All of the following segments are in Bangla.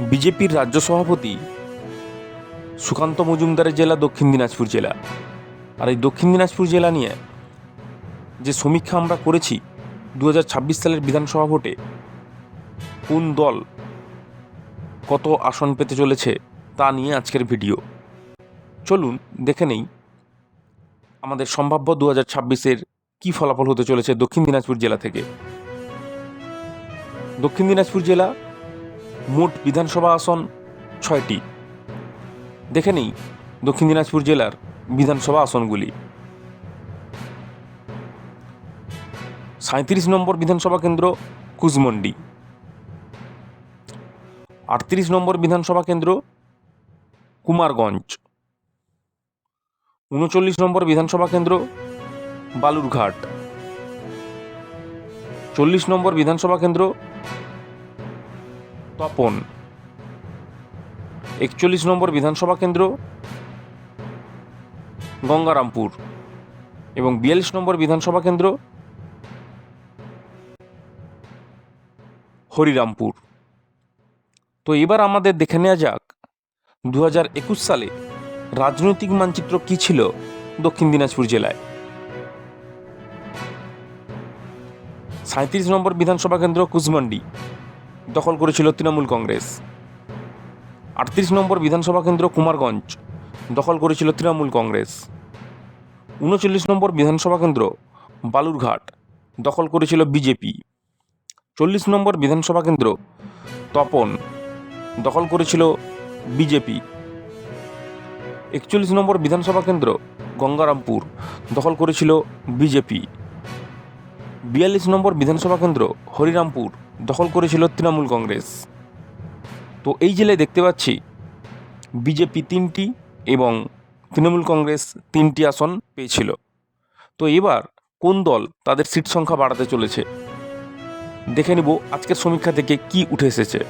বিজেপির রাজ্য সভাপতি সুকান্ত মজুমদারের জেলা দক্ষিণ দিনাজপুর জেলা। আর এই দক্ষিণ দিনাজপুর জেলা নিয়ে যে সমীক্ষা আমরা করেছি দু হাজার ছাব্বিশ সালের বিধানসভা ভোটে, কোন দল কত আসন পেতে চলেছে তা নিয়ে আজকের ভিডিও। চলুন দেখে নেই আমাদের সম্ভাব্য দু হাজার ছাব্বিশের কী ফলাফল হতে চলেছে দক্ষিণ দিনাজপুর জেলা থেকে। দক্ষিণ দিনাজপুর জেলা মোট বিধানসভা আসন ছয়টি। দেখে নেই দক্ষিণ দিনাজপুর জেলার বিধানসভা আসনগুলি। সাঁত্রিশ নম্বর বিধানসভা কেন্দ্র কুজমন্ডি আটত্রিশ নম্বর বিধানসভা কেন্দ্র কুমারগঞ্জ। উনচল্লিশ নম্বর বিধানসভা কেন্দ্র বালুরঘাট। চল্লিশ নম্বর বিধানসভা কেন্দ্র তপন। একচল্লিশ নম্বর বিধানসভা কেন্দ্র, গঙ্গারামপুর। এবং বিয়াল্লিশ নম্বর বিধানসভা কেন্দ্র, হরিরামপুর। তো এবার আমাদের দেখে নেওয়া যাক দু হাজার একুশ সালে রাজনৈতিক মানচিত্র কী ছিল দক্ষিণ দিনাজপুর জেলায়? সাঁত্রিশ নম্বর বিধানসভা কেন্দ্র কুজমান্ডি দখল করেছিল তৃণমূল কংগ্রেস। আটত্রিশ নম্বর বিধানসভা কেন্দ্র কুমারগঞ্জ, দখল করেছিল তৃণমূল কংগ্রেস। উনচল্লিশ নম্বর বিধানসভা কেন্দ্র বালুরঘাট, দখল করেছিল বিজেপি। চল্লিশ নম্বর বিধানসভা কেন্দ্র তপন, দখল করেছিল বিজেপি। একচল্লিশ নম্বর বিধানসভা কেন্দ্র গঙ্গারামপুর, দখল করেছিল বিজেপি। বিয়াল্লিশ নম্বর বিধানসভা কেন্দ্র হরিরামপুর দখল করেছিল তৃণমূল কংগ্রেস। তো এই জেলায় দেখতে পাচ্ছি বিজেপি তিনটি এবং তৃণমূল কংগ্রেস তিনটি আসন পেয়েছিল। তো এবার কোন দল তাদের সিট সংখ্যা বাড়াতে চলেছে? দেখে নিব আজকের সমীক্ষা থেকে কি উঠে এসেছে।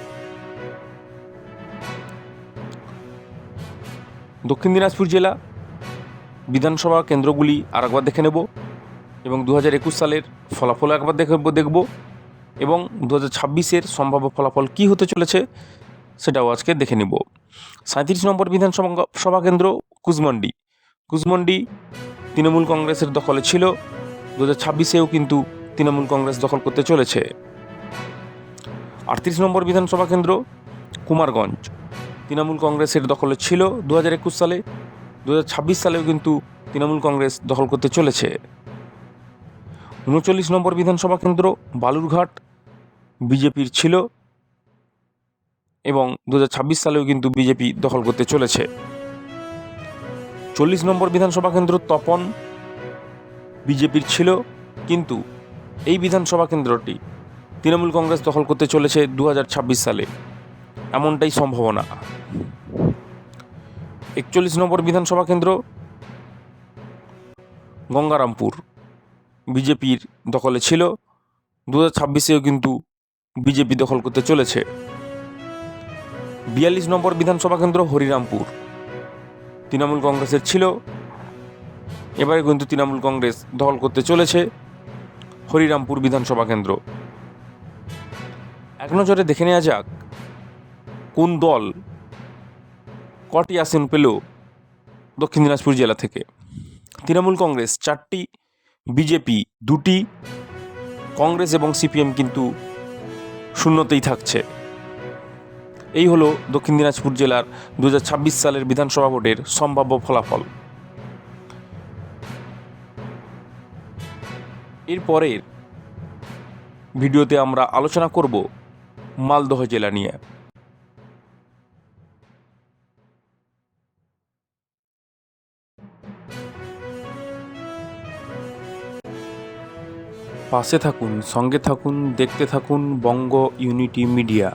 দক্ষিণ দিনাজপুর জেলা বিধানসভা কেন্দ্রগুলি আরেকবার দেখে নেব এবং দু হাজার একুশ সালের ফলাফল একবার দেখব দেখব। এবং দু হাজার সম্ভাব্য ফলাফল কী হতে চলেছে সেটাও আজকে দেখে নিব। সাঁত্রিশ নম্বর বিধানসভা সভা কেন্দ্র কুজমন্ডি কুজমন্ডি তৃণমূল কংগ্রেসের দখলে ছিল। দু হাজার ছাব্বিশেও কিন্তু তৃণমূল কংগ্রেস দখল করতে চলেছে। আটত্রিশ নম্বর বিধানসভা কেন্দ্র কুমারগঞ্জ। তৃণমূল কংগ্রেসের দখলে ছিল দু হাজার একুশ সালে। দু হাজার ছাব্বিশ সালেও কিন্তু তৃণমূল কংগ্রেস দখল করতে চলেছে। উনচল্লিশ নম্বর বিধানসভা কেন্দ্র বালুরঘাট। বিজেপির ছিল এবং দু হাজার ছাব্বিশ সালেও কিন্তু বিজেপি দখল করতে চলেছে। চল্লিশ নম্বর বিধানসভা কেন্দ্র তপন বিজেপির ছিল, কিন্তু এই বিধানসভা কেন্দ্রটি তৃণমূল কংগ্রেস দখল করতে চলেছে দু হাজার ছাব্বিশ সালে। এমনটাই সম্ভাবনা। একচল্লিশ নম্বর বিধানসভা কেন্দ্র গঙ্গারামপুর বিজেপির দখলে ছিল। দু হাজার ছাব্বিশেও কিন্তু বিজেপি দখল করতে চলেছে। বিয়াল্লিশ নম্বর বিধানসভা কেন্দ্র হরিরামপুর। তৃণমূল কংগ্রেসের ছিল। এবারে কিন্তু তৃণমূল কংগ্রেস দখল করতে চলেছে হরিরামপুর বিধানসভা কেন্দ্র। এক নজরে দেখে নেওয়া যাক কোন দল কটি আসন পেল দক্ষিণ দিনাজপুর জেলা থেকে। তৃণমূল কংগ্রেস চারটি, বিজেপি দুটি, কংগ্রেস এবং সিপিএম কিন্তু শূন্যতেই থাকছে। এই হলো দক্ষিণ দিনাজপুর জেলার দু হাজার ছাব্বিশ সালের বিধানসভা ভোটের সম্ভাব্য ফলাফল। এরপরের ভিডিওতে আমরা আলোচনা করব মালদহ জেলা নিয়ে। পাশে থাকুন সঙ্গে থাকুন দেখতে থাকুন বঙ্গ ইউনিটি মিডিয়া।